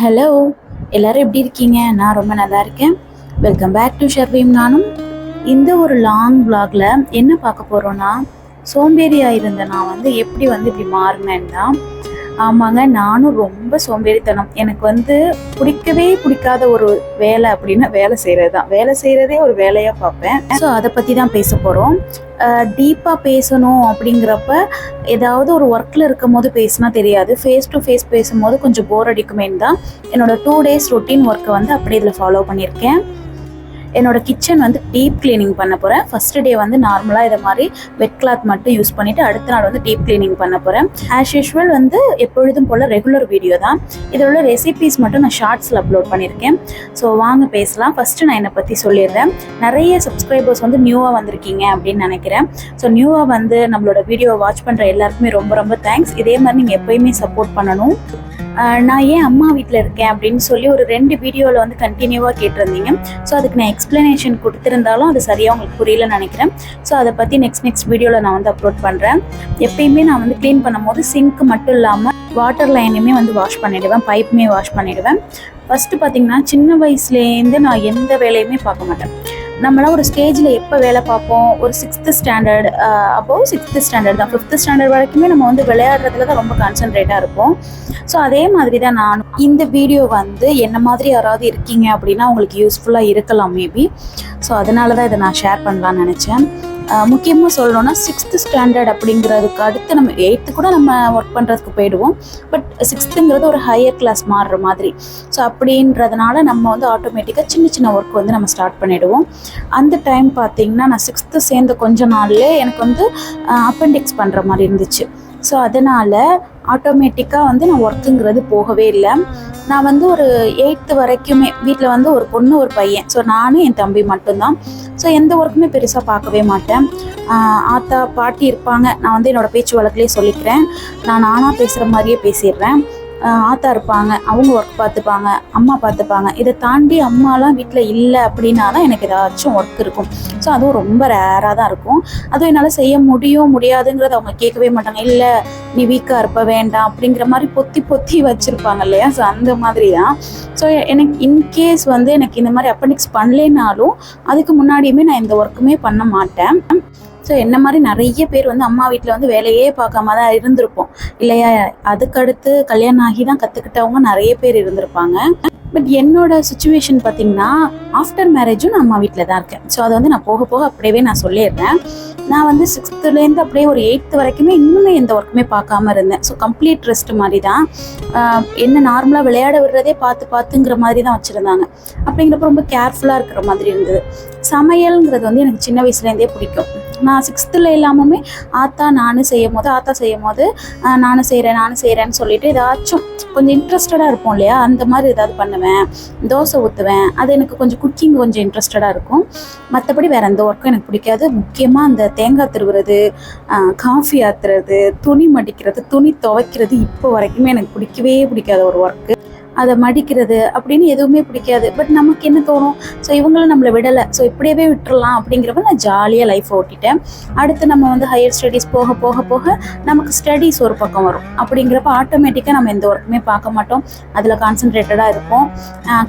Hello எல்லாரும் எப்படி இருக்கீங்க? நான் ரொம்ப நல்லா இருக்கேன். வெல்கம் பேக் டு ஷர்வீம் நானும். இந்த ஒரு லாங் விளாகில் என்ன பார்க்க போகிறோன்னா சோம்பேறியாக இருந்த நான் வந்து எப்படி வந்து இப்படி மாறினேன் தான் ஆமாங்க நானும் ரொம்ப சோம்பேறித்தனம். எனக்கு வந்து பிடிக்கவே பிடிக்காத ஒரு வேலை அப்படின்னா வேலை செய்கிறது தான். வேலை செய்கிறதே ஒரு வேலையாக பார்ப்பேன். ஸோ அதை பற்றி தான் பேச போகிறோம் டீப்பாக பேசணும் அப்படிங்கிறப்ப ஏதாவது ஒரு ஒர்க்கில் இருக்கும் போது பேசினா தெரியாது. ஃபேஸ் டு ஃபேஸ் பேசும்போது கொஞ்சம் போர் அடிக்குமேன்னு தான் என்னோடய டூ டேஸ் ரொட்டீன் ஒர்க்கை வந்து அப்படியே இதில் ஃபாலோ பண்ணியிருக்கேன். என்னோட கிச்சன் வந்து டீப் கிளீனிங் பண்ண போகிறேன் ஃபஸ்ட்டு டே வந்து நார்மலாக இதை மாதிரி வெட் கிளாத் மட்டும் யூஸ் பண்ணிவிட்டு அடுத்த நாள் வந்து டீப் க்ளீனிங் பண்ண போகிறேன் ஆஸ் யூஷுவல் வந்து எப்பொழுதும் போல் ரெகுலர் வீடியோ தான். இதில் உள்ள ரெசிபீஸ் மட்டும் நான் ஷார்ட்ஸில் அப்லோட் பண்ணியிருக்கேன். ஸோ வாங்க பேசலாம். ஃபஸ்ட்டு நான் என்னை பற்றி சொல்லிடுறேன். நிறைய சப்ஸ்கிரைபர்ஸ் வந்து நியூவாக வந்திருக்கீங்க அப்படின்னு நினைக்கிறேன். ஸோ நியூவாக வந்து நம்மளோட வீடியோவை வாட்ச் பண்ணுற எல்லாருக்குமே ரொம்ப ரொம்ப தேங்க்ஸ் இதே மாதிரி நீங்கள் எப்போயுமே சப்போர்ட் பண்ணணும். நான் ஏன் அம்மா வீட்டில் இருக்கேன் அப்படின்னு சொல்லி ஒரு ரெண்டு வீடியோவில் வந்து கண்டினியூவாக கேட்டிருந்தீங்க. ஸோ அதுக்கு நான் எக்ஸ்ப்ளனேஷன் கொடுத்துருந்தாலும் அது சரியாக உங்களுக்கு புரியலன்னு நினைக்கிறேன். ஸோ அதை பற்றி நெக்ஸ்ட் நெக்ஸ்ட் வீடியோவில் நான் வந்து அப்லோட் பண்ணுறேன் எப்பயுமே நான் வந்து க்ளீன் பண்ணும்போது சிங்க் மட்டும் இல்லாமல் வாட்டர் லைனுமே வந்து வாஷ் பண்ணிவிடுவேன் பைப்புமே வாஷ் பண்ணிவிடுவேன் ஃபஸ்ட்டு பார்த்தீங்கன்னா சின்ன வயசுலேருந்து நான் எந்த வேலையுமே பார்க்க மாட்டேன். நம்மளாம் ஒரு ஸ்டேஜில் எப்போ வேலை பார்ப்போம்? ஒரு சிக்ஸ்த்து ஸ்டாண்டர்ட் அப்போ சிக்ஸ்த்து ஸ்டாண்டர்ட் தான். ஃபிஃப்த்து ஸ்டாண்டர்ட் வரைக்குமே நம்ம வந்து விளையாடுறதுல தான் ரொம்ப கான்சென்ட்ரேட்டாக இருப்போம். ஸோ அதே மாதிரி தான் நானும். இந்த வீடியோ வந்து என்ன மாதிரி யாராவது இருக்கீங்க அப்படின்னா உங்களுக்கு யூஸ்ஃபுல்லாக இருக்கலாம் மேபி ஸோ அதனால தான் இதை நான் ஷேர் பண்ணலான்னு நினச்சேன். முக்கியமாக சொல்லணும்னா சிக்ஸ்த்து ஸ்டாண்டர்ட் அப்படிங்கிறதுக்கு அடுத்து நம்ம எயித்து கூட நம்ம ஒர்க் பண்ணுறதுக்கு போயிடுவோம். பட் சிக்ஸ்த்துங்கிறது ஒரு ஹையர் கிளாஸ் மாறுற மாதிரி. ஸோ அப்படின்றதுனால நம்ம வந்து ஆட்டோமேட்டிக்காக சின்ன சின்ன ஒர்க் வந்து நம்ம ஸ்டார்ட் பண்ணிடுவோம். அந்த டைம் பார்த்தீங்கன்னா நான் சிக்ஸ்த்து சேர்ந்த கொஞ்ச நாள்லேயே எனக்கு வந்து அப்பெண்டிக்ஸ் பண்ணுற மாதிரி இருந்துச்சு. ஸோ அதனால் ஆட்டோமேட்டிக்காக வந்து நான் ஒர்க்குங்கிறது போகவே இல்லை. நான் வந்து ஒரு எயித்து வரைக்குமே வீட்டில் வந்து ஒரு பொண்ணு ஒரு பையன். ஸோ நானும் என் தம்பி மட்டும்தான். ஸோ எந்த ஒர்க்குமே பெருசாக பார்க்கவே மாட்டேன். ஆத்தா பாட்டி இருப்பாங்க. நான் வந்து என்னோடய பேச்சு வழக்கிலே சொல்லிக்கிறேன். நான் நானாக பேசுகிற மாதிரியே பேசிடுறேன். ஆத்தா இருப்பாங்க அவங்க ஒர்க் பார்த்துப்பாங்க அம்மா பார்த்துப்பாங்க. இதை தாண்டி அம்மாலாம் வீட்டில் இல்லை அப்படின்னா தான் எனக்கு ஏதாச்சும் ஒர்க் இருக்கும். ஸோ அதுவும் ரொம்ப ரேராக தான் இருக்கும். அதுவும் என்னால் செய்ய முடியும் முடியாதுங்கிறத அவங்க கேட்கவே மாட்டாங்க. இல்லை நீ வீக்காக இருப்ப வேண்டாம் அப்படிங்கிற மாதிரி பொத்தி பொத்தி வச்சுருப்பாங்க இல்லையா? ஸோ அந்த மாதிரி தான். ஸோ எனக்கு இன்கேஸ் வந்து எனக்கு இந்த மாதிரி அப்பண்டிக்ஸ் பண்ணலேனாலும் அதுக்கு முன்னாடியுமே நான் இந்த ஒர்க்குமே பண்ண மாட்டேன். ஸோ என்ன மாதிரி நிறைய பேர் வந்து அம்மா வீட்டில் வந்து வேலையே பார்க்காம தான் இருந்திருப்போம். இல்லையா? அதுக்கடுத்து கல்யாணம் ஆகி தான் கற்றுக்கிட்டவங்க நிறைய பேர் இருந்திருப்பாங்க. பட் என்னோட சுச்சுவேஷன் பார்த்தீங்கன்னா ஆஃப்டர் மேரேஜும் நான் அம்மா வீட்டில் தான் இருக்கேன். ஸோ அதை வந்து நான் போக போக அப்படியே நான் சொல்லிடுறேன். நான் வந்து சிக்ஸ்த்துலேருந்து அப்படியே ஒரு எயித்து வரைக்குமே இன்னுமே எந்த ஒர்க்குமே பார்க்காம இருந்தேன். ஸோ கம்ப்ளீட் ரெஸ்ட் மாதிரி தான். என்ன நார்மலாக விளையாட விடுறதே பார்த்து பார்த்துங்கிற மாதிரி தான் வச்சுருந்தாங்க. அப்படிங்கிறப்ப ரொம்ப கேர்ஃபுல்லாக இருக்கிற மாதிரி இருந்தது. சமையல்ங்கிறது வந்து எனக்கு சின்ன வயசுலேருந்தே பிடிக்கும். நான் சிக்ஸ்த்தில் இல்லாமமே ஆத்தா நானும் செய்யும் போது ஆத்தா செய்யும் போது நானும் செய்கிறேன் நானும் செய்கிறேன்னு சொல்லிட்டு ஏதாச்சும் கொஞ்சம் இன்ட்ரெஸ்டடாக இருப்போம் இல்லையா? அந்த மாதிரி ஏதாவது பண்ணுவேன். தோசை ஊற்றுவேன் அது எனக்கு கொஞ்சம் குக்கிங் கொஞ்சம் இன்ட்ரெஸ்டடாக இருக்கும். மற்றபடி வேறு எந்த ஒர்க்கும் எனக்கு பிடிக்காது. முக்கியமாக அந்த தேங்காய் திருவுறது காஃபி ஆத்துறது துணி மடிக்கிறது துணி துவைக்கிறது இப்போ வரைக்குமே எனக்கு பிடிக்கவே பிடிக்காத ஒரு ஒர்க்கு அதை மடிக்கிறது அப்படின்னு எதுவுமே பிடிக்காது. பட் நமக்கு என்ன தோணும்? ஸோ இவங்களும் நம்மளை விடலை. ஸோ இப்படியே விட்டுறலாம் அப்படிங்கிறப்ப நான் ஜாலியாக லைஃப் ஓட்டிட்டேன். அடுத்து நம்ம வந்து ஹையர் ஸ்டடீஸ் போக போக போக நமக்கு ஸ்டடீஸ் ஒரு பக்கம் வரும். அப்படிங்கிறப்ப ஆட்டோமேட்டிக்காக நம்ம எந்த ஒர்க்குமே பார்க்க மாட்டோம். அதில் கான்சென்ட்ரேட்டடாக இருப்போம்.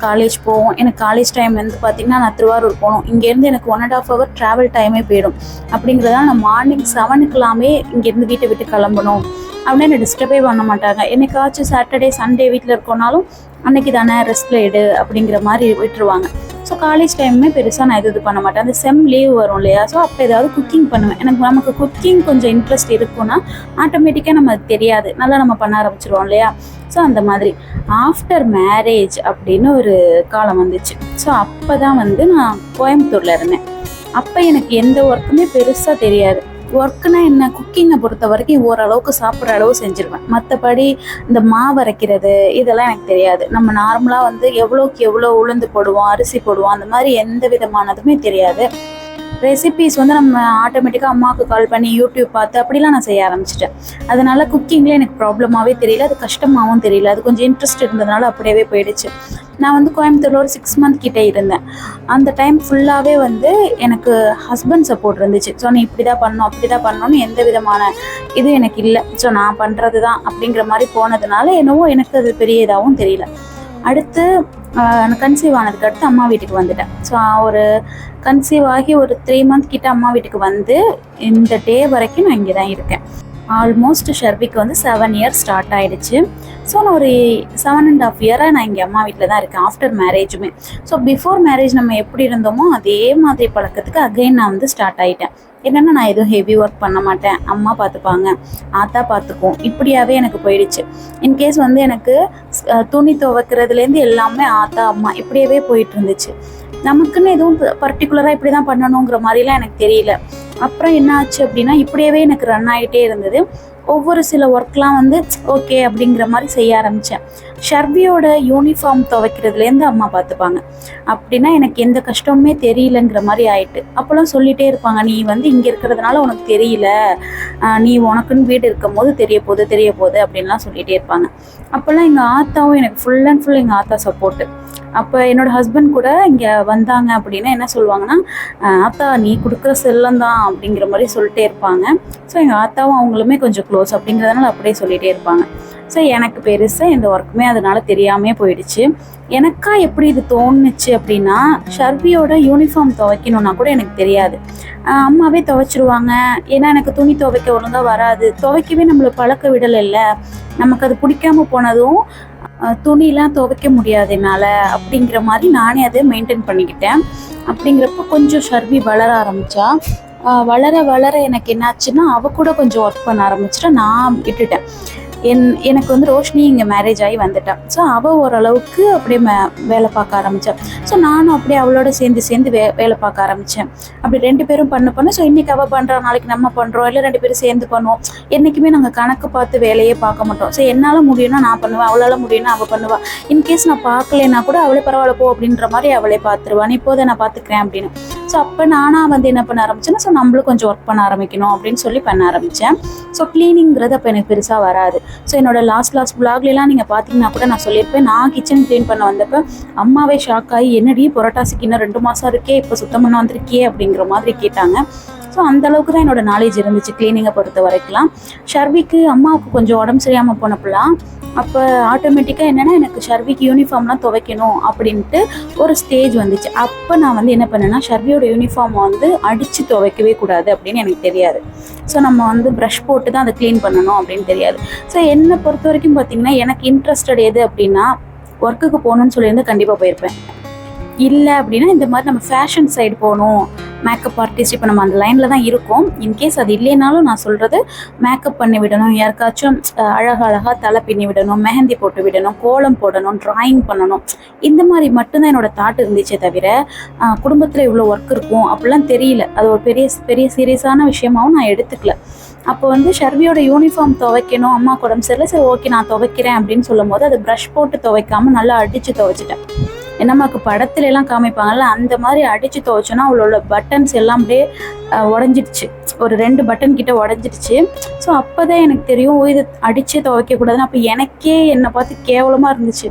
காலேஜ் போவோம். எனக்கு காலேஜ் டைம் வந்து பார்த்திங்கன்னா நான் திருவாரூர் போகணும். இங்கேருந்து எனக்கு one and half hour travel டைமே போயிடும். அப்படிங்கிறதால நான் மார்னிங் செவனுக்கெல்லாமே இங்கேருந்து வீட்டை விட்டு கிளம்பணும். அப்படின்னா என்னை டிஸ்டர்பே பண்ண மாட்டாங்க. என்னைக்காச்சும் சாட்டர்டே சண்டே வீட்டில் இருக்கோனாலும் அன்னைக்கு தானே ரெஸ்ட்டில் எடு அப்படிங்கிற மாதிரி விட்டுருவாங்க. ஸோ காலேஜ் டைமுமே பெருசாக நான் எது இது பண்ண மாட்டேன். அந்த செம் லீவ் வரும் இல்லையா? ஸோ அப்போ ஏதாவது குக்கிங் பண்ணுவேன். எனக்கு நமக்கு குக்கிங் கொஞ்சம் இன்ட்ரெஸ்ட் இருக்கும்னா ஆட்டோமேட்டிக்காக நம்ம தெரியாது. நல்லா நம்ம பண்ண ஆரம்பிச்சிருவோம் இல்லையா? ஸோ அந்த மாதிரி. ஆஃப்டர் மேரேஜ் அப்படின்னு ஒரு காலம் வந்துச்சு. ஸோ அப்போ தான் வந்து நான் கோயம்புத்தூரில் இருந்தேன். அப்போ எனக்கு எந்த ஒர்க்குமே பெருசாக தெரியாது. ஒர்க்குனா என்ன? குக்கிங்கை பொறுத்த வரைக்கும் ஓரளவுக்கு சாப்பிட்ற அளவு செஞ்சுருவேன். மற்றபடி இந்த மாவு அரைக்கிறது இதெல்லாம் எனக்கு தெரியாது. நம்ம நார்மலாக வந்து எவ்வளோக்கு எவ்வளோ உளுந்து போடுவோம் அரிசி போடுவோம் அந்த மாதிரி எந்த விதமானதுமே தெரியாது. ரெசிபிஸ் வந்து நம்ம ஆட்டோமேட்டிக்காக அம்மாவுக்கு கால் பண்ணி யூடியூப் பார்த்து அப்படிலாம் நான் செய்ய ஆரம்பிச்சிட்டேன். அதனால குக்கிங்கில் எனக்கு ப்ராப்ளமாகவே தெரியல அது கஷ்டமாகவும் தெரியல அது கொஞ்சம் இன்ட்ரெஸ்ட் இருந்ததுனால அப்படியே போயிடுச்சு. நான் வந்து கோயம்புத்தூரில் ஒரு சிக்ஸ் மந்த் கிட்டே இருந்தேன். அந்த டைம் ஃபுல்லாகவே வந்து எனக்கு ஹஸ்பண்ட் சப்போர்ட் இருந்துச்சு. ஸோ நீ இப்படி தான் பண்ணணும் அப்படி தான் பண்ணணும்னு எந்த விதமான இது எனக்கு இல்லை. ஸோ நான் பண்ணுறது தான் அப்படிங்கிற மாதிரி போனதுனால என்னவோ எனக்கு அது பெரிய இதாகவும் தெரியல. அடுத்து கன்சீவ் ஆனதுக்கு அடுத்து அம்மா வீட்டுக்கு வந்துட்டேன். ஸோ ஒரு கன்சீவ் ஆகி ஒரு த்ரீ மந்த் கிட்ட அம்மா வீட்டுக்கு வந்து இந்த டே வரைக்கும் நான் இங்கே தான் இருக்கேன். ஆல்மோஸ்ட் ஷர்விக்கு வந்து செவன் இயர்ஸ் ஸ்டார்ட் ஆகிடுச்சு ஸோ நான் ஒரு செவன் அண்ட் ஆஃப் இயராக நான் இங்கே அம்மா வீட்டில் தான் இருக்கேன் ஆஃப்டர் மேரேஜுமே ஸோ பிஃபோர் மேரேஜ் நம்ம எப்படி இருந்தோமோ அதே மாதிரி பழக்கத்துக்கு அகைன் நான் வந்து ஸ்டார்ட் ஆகிட்டேன் என்னென்னா நான் எதுவும் ஹெவி ஒர்க் பண்ண மாட்டேன். அம்மா பார்த்துப்பாங்க ஆத்தா பார்த்துக்கும் இப்படியாவே எனக்கு போயிடுச்சு. இன்கேஸ் வந்து எனக்கு துணி துவைக்கிறதுலேருந்து எல்லாமே ஆத்தா அம்மா இப்படியாவே போயிட்டு இருந்துச்சு. நமக்குன்னு எதுவும் பர்டிகுலராக இப்படி தான் பண்ணணுங்கிற மாதிரிலாம் எனக்கு தெரியல. அப்புறம் என்ன ஆச்சு அப்படின்னா இப்படியவே எனக்கு ரன் ஆகிட்டே இருந்தது. ஒவ்வொரு சில ஒர்க்லாம் வந்து ஓகே அப்படிங்கிற மாதிரி செய்ய ஆரம்பித்தேன் ஷர்வியோட யூனிஃபார்ம் துவைக்கிறதுலேருந்து அம்மா பார்த்துப்பாங்க. அப்படின்னா எனக்கு எந்த கஷ்டமுமே தெரியலங்கிற மாதிரி ஆயிட்டு அப்போல்லாம் சொல்லிட்டே இருப்பாங்க நீ வந்து இங்கே இருக்கிறதுனால உனக்கு தெரியல. நீ உனக்குன்னு வீடு இருக்கும் போது தெரிய போகுது தெரிய போகுது அப்படின்லாம் சொல்லிட்டே இருப்பாங்க. அப்போல்லாம் எங்கள் ஆத்தாவும் எனக்கு ஃபுல் அண்ட் ஃபுல் எங்கள் ஆத்தா சப்போர்ட்டு அப்போ என்னோட ஹஸ்பண்ட் கூட இங்கே வந்தாங்க அப்படின்னா என்ன சொல்லுவாங்கன்னா ஆத்தா நீ கொடுக்குற செல்லம் தான் அப்படிங்கிற மாதிரி சொல்லிட்டே இருப்பாங்க. ஸோ எங்கள் ஆத்தாவும் அவங்களுமே கொஞ்சம் க்ளோஸ் அப்படிங்கிறதுனால அப்படியே சொல்லிகிட்டே இருப்பாங்க. ஸோ எனக்கு பெருசாக இந்த ஒர்க்குமே அதனால தெரியாமே போயிடுச்சு. எனக்கா எப்படி இது தோணுச்சு அப்படின்னா ஷர்வியோட யூனிஃபார்ம் துவைக்கணும்னா கூட எனக்கு தெரியாது. அம்மாவே துவைச்சிருவாங்க. ஏன்னா எனக்கு துணி துவைக்க ஒழுங்காக வராது. துவைக்கவே நம்மளை பழக்க விடலைல்ல. நமக்கு அது பிடிக்காம போனதும் துணிலாம் துவைக்க முடியாது என்னால் அப்படிங்கிற மாதிரி நானே அதை மெயின்டைன் பண்ணிக்கிட்டேன். அப்படிங்கிறப்ப கொஞ்சம் ஷர்வி வளர ஆரம்பித்தா வளர வளர எனக்கு என்னாச்சுன்னா அவ கூட கொஞ்சம் ஒர்க் பண்ண ஆரம்பிச்சிட்டா நான் விட்டுட்டேன். என் எனக்கு வந்து ரோஷினி இங்கே மேரேஜ் ஆகி வந்துட்டான் ஸோ அவள் ஓரளவுக்கு அப்படியே மே வேலை பார்க்க ஆரம்பித்தேன் ஸோ நானும் அப்படியே அவளோட சேர்ந்து சேர்ந்து வே வேலை பார்க்க ஆரம்பித்தேன் அப்படி ரெண்டு பேரும் பண்ண பண்ண ஸோ இன்றைக்கி அவள் பண்ணுறா நாளைக்கு நம்ம பண்ணுறோம் இல்லை ரெண்டு பேரும் சேர்ந்து பண்ணுவோம். என்றைக்குமே நாங்கள் கணக்கு பார்த்து வேலையே பார்க்க மாட்டோம். ஸோ என்னால் முடியும்னா நான் பண்ணுவேன் அவளால் முடியும்னா அவள் பண்ணுவாள் இன்கேஸ் நான் பார்க்கலன்னா கூட அவளே பரவாயில்ல போ அப்படின்ற மாதிரி அவளே பார்த்துருவான் இப்போதை நான் பார்த்துக்கிறேன் அப்படின்னு. ஸோ அப்போ நானாக வந்து என்ன பண்ண ஆரம்பிச்சேன்னா ஸோ நம்மளும் கொஞ்சம் ஒர்க் பண்ண ஆரம்பிக்கணும் அப்படின்னு சொல்லி பண்ண ஆரம்பித்தேன் ஸோ க்ளீனிங்கிறது அப்போ எனக்கு பெருசாக வராது. ஸோ என்னோட லாஸ்ட் லாஸ்ட் vlogலலாம் நீங்கள் பார்த்தீங்கன்னா கூட நான் சொல்லியிருப்பேன். நான் கிச்சன் க்ளீன் பண்ண வந்தப்போ அம்மாவே ஷாக் ஆகி என்னடி புரட்டாசிக்கு இன்னும் ரெண்டு மாதம் இருக்கே இப்போ சுத்தம் பண்ண வந்திருக்கே அப்படிங்கிற மாதிரி கேட்டாங்க. ஸோ அந்த அளவுக்கு தான் என்னோட நாலேஜ் இருந்துச்சு க்ளீனிங்கை பொறுத்த வரைக்கும் ஷர்விக்கு அம்மாவுக்கு கொஞ்சம் உடம்பு சரியாமல் போனப்பெல்லாம் அப்போ ஆட்டோமேட்டிக்காக என்னென்னா எனக்கு ஷர்விக்கு யூனிஃபார்ம்லாம் துவைக்கணும் அப்படின்ட்டு ஒரு ஸ்டேஜ் வந்துச்சு. அப்போ நான் வந்து என்ன பண்ணேன்னா ஷர்வியோட யூனிஃபார்மை வந்து அடித்து துவைக்கவே கூடாது அப்படின்னு எனக்கு தெரியாது. ஸோ நம்ம வந்து ப்ரஷ் போட்டு தான் அதை க்ளீன் பண்ணணும் அப்படின்னு தெரியாது. ஸோ என்னை பொறுத்த வரைக்கும் பார்த்தீங்கன்னா எனக்கு இன்ட்ரெஸ்டட் எது அப்படின்னா ஒர்க்குக்கு போகணும்னு சொல்லியிருந்து கண்டிப்பாக போயிருப்பேன். இல்லை அப்படின்னா இந்த மாதிரி நம்ம ஃபேஷன் சைடு போகணும். மேக்கப் ஆர்டிஸ்ட் இப்போ நம்ம அந்த லைனில் தான் இருக்கோம். இன்கேஸ் அது இல்லைனாலும் நான் சொல்கிறது மேக்கப் பண்ணி விடணும். யாருக்காச்சும் அழகழகாக தலை பின்னி விடணும் மெஹந்தி போட்டு விடணும் கோலம் போடணும் ட்ராயிங் பண்ணணும். இந்த மாதிரி மட்டும்தான் என்னோட தாட் இருந்துச்சே தவிர குடும்பத்தில் இவ்வளோ ஒர்க் இருக்கும் அப்படிலாம் தெரியல. அது ஒரு பெரிய பெரிய சீரியஸான விஷயமாவும் நான் எடுத்துக்கல. அப்போ வந்து ஷர்வியோட யூனிஃபார்ம் துவைக்கணும் அம்மா உடம்பு சரியில்லை சரி ஓகே நான் துவைக்கிறேன் அப்படின்னு சொல்லும் போது அதை ப்ரஷ் போட்டு துவைக்காம நல்லா அடித்து துவைச்சிட்டேன். என்னம்மாக்கு படத்துல எல்லாம் காமிப்பாங்கல்ல அந்த மாதிரி அடித்து துவைச்சோன்னா அவளோட பட்டன்ஸ் எல்லாம் அப்படியே உடஞ்சிடுச்சு. ஒரு ரெண்டு பட்டன் கிட்ட உடஞ்சிடுச்சு. ஸோ அப்போ தான் எனக்கு தெரியும் ஓ இது அடித்து துவைக்கக்கூடாதுன்னு. அப்போ எனக்கே என்னை பார்த்து கேவலமாக இருந்துச்சு.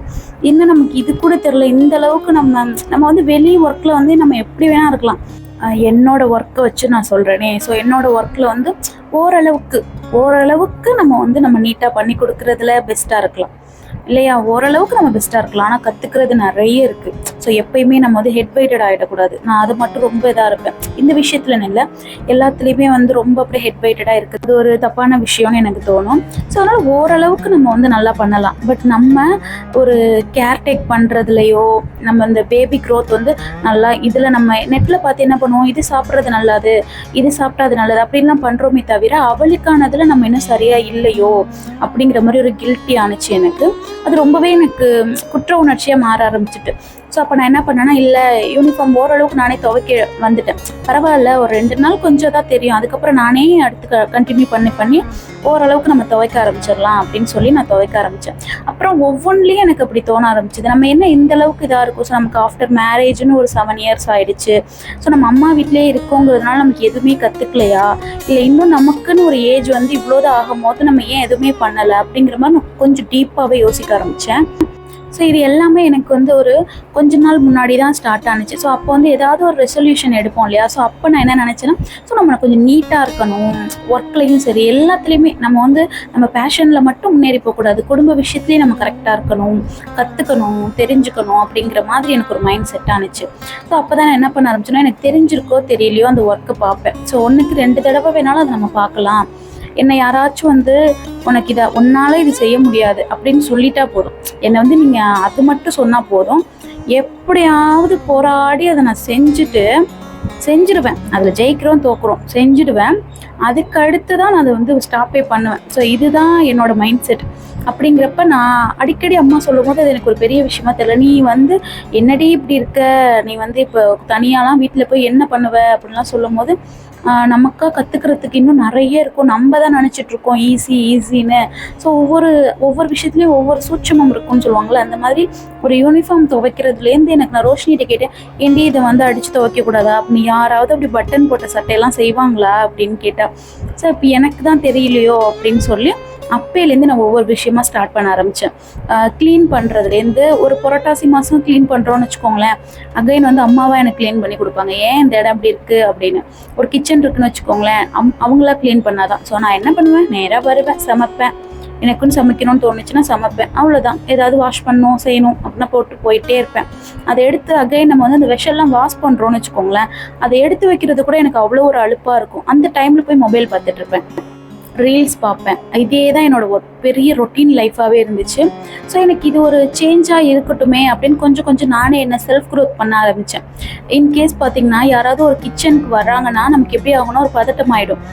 இன்னும் நமக்கு இது கூட தெரில இந்த அளவுக்கு நம்ம நம்ம வந்து வெளி ஒர்க்கில் வந்து நம்ம எப்படி வேணால் இருக்கலாம். என்னோடய என்னோட ஒர்க்கை வச்சு நான் சொல்கிறேனே ஸோ என்னோட ஒர்க்கில் வந்து ஓரளவுக்கு ஓரளவுக்கு நம்ம வந்து நம்ம நீட்டாக பண்ணி கொடுக்குறதுல பெஸ்ட்டாக இருக்கலாம். இல்லையா? ஓரளவுக்கு நம்ம பெஸ்ட்டாக இருக்கலாம். ஆனால் கற்றுக்கிறது நிறைய இருக்குது ஸோ எப்பயுமே நம்ம வந்து ஹெட் வெயிட்டட் ஆகிடக்கூடாது நான் அது மட்டும் ரொம்ப இதாக இருப்பேன். இந்த விஷயத்தில் இல்லை. எல்லாத்துலேயுமே வந்து ரொம்ப அப்படியே ஹெட் வெயிட்டடாக இருக்குது அது ஒரு தப்பான விஷயம்னு எனக்கு தோணும். ஸோ அதனால் ஓரளவுக்கு நம்ம வந்து நல்லா பண்ணலாம். பட் நம்ம ஒரு கேர்டேக் பண்ணுறதுலையோ நம்ம இந்த பேபி க்ரோத் வந்து நல்லா இதில் நம்ம நெட்டில் பார்த்து என்ன பண்ணுவோம்? இது சாப்பிட்றது நல்லது. இது சாப்பிட்டா அது நல்லது. அப்படின்லாம் பண்ணுறோமே தவிர அவளுக்கானதில் நம்ம இன்னும் சரியாக இல்லையோ? அப்படிங்கிற மாதிரி ஒரு கில்ட்டி ஆணுச்சு எனக்கு. அது ரொம்பவே எனக்கு குற்ற உணர்ச்சியாக மாற ஆரம்பிச்சிட்டு. ஸோ அப்போ நான் என்ன பண்ணேன்னா இல்லை யூனிஃபார்ம் ஓரளவுக்கு நானே துவைக்க வந்துட்டேன். பரவாயில்ல ஒரு ரெண்டு நாள் கொஞ்சம் தான் தெரியும். அதுக்கப்புறம் நானே அடுத்து கண்டினியூ பண்ணி பண்ணி ஓரளவுக்கு நம்ம துவைக்க ஆரம்பிச்சிடலாம் அப்படின்னு சொல்லி நான் துவைக்க ஆரம்பித்தேன் அப்புறம் ஒவ்வொன்றிலையும் எனக்கு அப்படி தோண ஆரம்பிச்சது. நம்ம என்ன இந்த அளவுக்கு இதாக இருக்கும்? ஸோ நமக்கு ஆஃப்டர் மேரேஜ்னு ஒரு செவன் இயர்ஸ் ஆயிடுச்சு. ஸோ நம்ம அம்மா வீட்டிலே இருக்கோங்கிறதுனால நமக்கு எதுவுமே கற்றுக்கலையா இல்லை இன்னும் நமக்குன்னு ஒரு ஏஜ் வந்து இவ்வளோதான் ஆகும் போது நம்ம ஏன் எதுவுமே பண்ணலை? அப்படிங்கிற மாதிரி நான் கொஞ்சம் டீப்பாகவே யோசிக்க ஆரம்பித்தேன் ஸோ இது எல்லாமே எனக்கு வந்து ஒரு கொஞ்ச நாள் முன்னாடி தான் ஸ்டார்ட் ஆனுச்சு. ஸோ அப்போ வந்து ஏதாவது ஒரு ரெசல்யூஷன் எடுப்போம் இல்லையா? ஸோ அப்போ நான் என்ன நினச்சேன்னா ஸோ நம்ம கொஞ்சம் நீட்டாக இருக்கணும் ஒர்க்லேயும் சரி எல்லாத்துலேயுமே நம்ம வந்து நம்ம பேஷனில் மட்டும் முன்னேறி போகக்கூடாது குடும்ப விஷயத்துலேயும் நம்ம கரெக்டாக இருக்கணும் கற்றுக்கணும் தெரிஞ்சுக்கணும் அப்படிங்கிற மாதிரி எனக்கு ஒரு மைண்ட் செட் ஆனிச்சு. ஸோ அப்போ தான் நான் என்ன பண்ண ஆரம்பிச்சேன்னா எனக்கு தெரிஞ்சிருக்கோ தெரியலையோ அந்த ஒர்க்கை பார்ப்பேன். ஸோ ஒன்றுக்கு ரெண்டு தடவை வேணாலும் அதை நம்ம பார்க்கலாம். என்னை யாராச்சும் வந்து உனக்கு இதை உன்னால இது செய்ய முடியாது அப்படின்னு சொல்லிட்டா போதும். என்னை வந்து நீங்கள் அது மட்டும் சொன்னால் போதும். எப்படியாவது போராடி அதை நான் செஞ்சுட்டு செஞ்சிடுவேன் அதில் ஜெயிக்கிறோம் தோக்குறோம் செஞ்சுடுவேன். அதுக்கு அடுத்து தான் நான் அதை வந்து ஸ்டாப்பே பண்ணுவேன். ஸோ இதுதான் என்னோட மைண்ட் செட் அப்படிங்கிறப்ப நான் அடிக்கடி அம்மா சொல்லும் போது அது எனக்கு ஒரு பெரிய விஷயமா தெரியல. நீ வந்து என்னடி இப்படி இருக்க? நீ வந்து இப்போ தனியாலாம் வீட்டில் போய் என்ன பண்ணுவ? அப்படின்லாம் சொல்லும் போது நமக்காக நமக்கா கற்றுக்கிறதுக்கு இன்னும் நிறைய இருக்கும். நம்ம தான் நினச்சிட்டு இருக்கோம். ஈஸி ஈஸின்னு ஸோ ஒவ்வொரு ஒவ்வொரு விஷயத்துலையும் ஒவ்வொரு சூட்சமம் இருக்கும்னு சொல்லுவாங்கள்ல அந்த மாதிரி ஒரு யூனிஃபார்ம் துவைக்கிறதுலேருந்து எனக்கு நான் ரோஷினிகிட்ட கேட்டேன் ஏண்டி இதை வந்து அடித்து துவைக்கக்கூடாதா? அப்படி யாராவது அப்படி பட்டன் போட்ட சட்டையெல்லாம் செய்வாங்களா? அப்படின்னு கேட்டால் சார் இப்போ எனக்கு தான் தெரியலையோ? அப்படின்னு சொல்லி அப்பையிலேருந்து நான் ஒவ்வொரு விஷயமா ஸ்டார்ட் பண்ண ஆரம்பித்தேன் க்ளீன் பண்ணுறதுலேருந்து ஒரு புரட்டாசி மாதம் க்ளீன் பண்ணுறோன்னு வச்சுக்கோங்களேன் அகைன் வந்து அம்மாவை எனக்கு க்ளீன் பண்ணி கொடுப்பாங்க. ஏன் இந்த இடம் அப்படி இருக்குது அப்படின்னு. ஒரு கிச்சன் இருக்குன்னு வச்சுக்கோங்களேன் அம் அவங்களா க்ளீன் பண்ணாதான். ஸோ நான் என்ன பண்ணுவேன்? நேராக வருவேன் சமைப்பேன். எனக்குன்னு சமைக்கணும்னு தோணுச்சுன்னா சமைப்பேன். அவ்வளோதான் ஏதாவது வாஷ் பண்ணணும் செய்யணும் அப்படின்னா போட்டு போயிட்டே இருப்பேன். அதை எடுத்து அகைன் நம்ம வந்து அந்த விஷெல்லாம் வாஷ் பண்ணுறோன்னு வச்சுக்கோங்களேன். அதை எடுத்து வைக்கிறது கூட எனக்கு அவ்வளோ ஒரு அழுப்பாக இருக்கும். அந்த டைமில் போய் மொபைல் பார்த்துட்ருப்பேன் ரீல்ஸ் பார்ப்பேன். இதே தான் என்னோட ஒரு பெரிய ரொட்டீன் லைஃபாகவே இருந்துச்சு. ஸோ எனக்கு இது ஒரு சேஞ்சாக இருக்கட்டுமே அப்படின்னு கொஞ்சம் கொஞ்சம் நானே என்ன செல்ஃப் க்ரோத் பண்ண ஆரம்பித்தேன் இன்கேஸ் பார்த்தீங்கன்னா யாராவது ஒரு கிச்சனுக்கு வர்றாங்கன்னா நமக்கு எப்படி ஆகணும் ஒரு பதட்டம் ஆகிடும்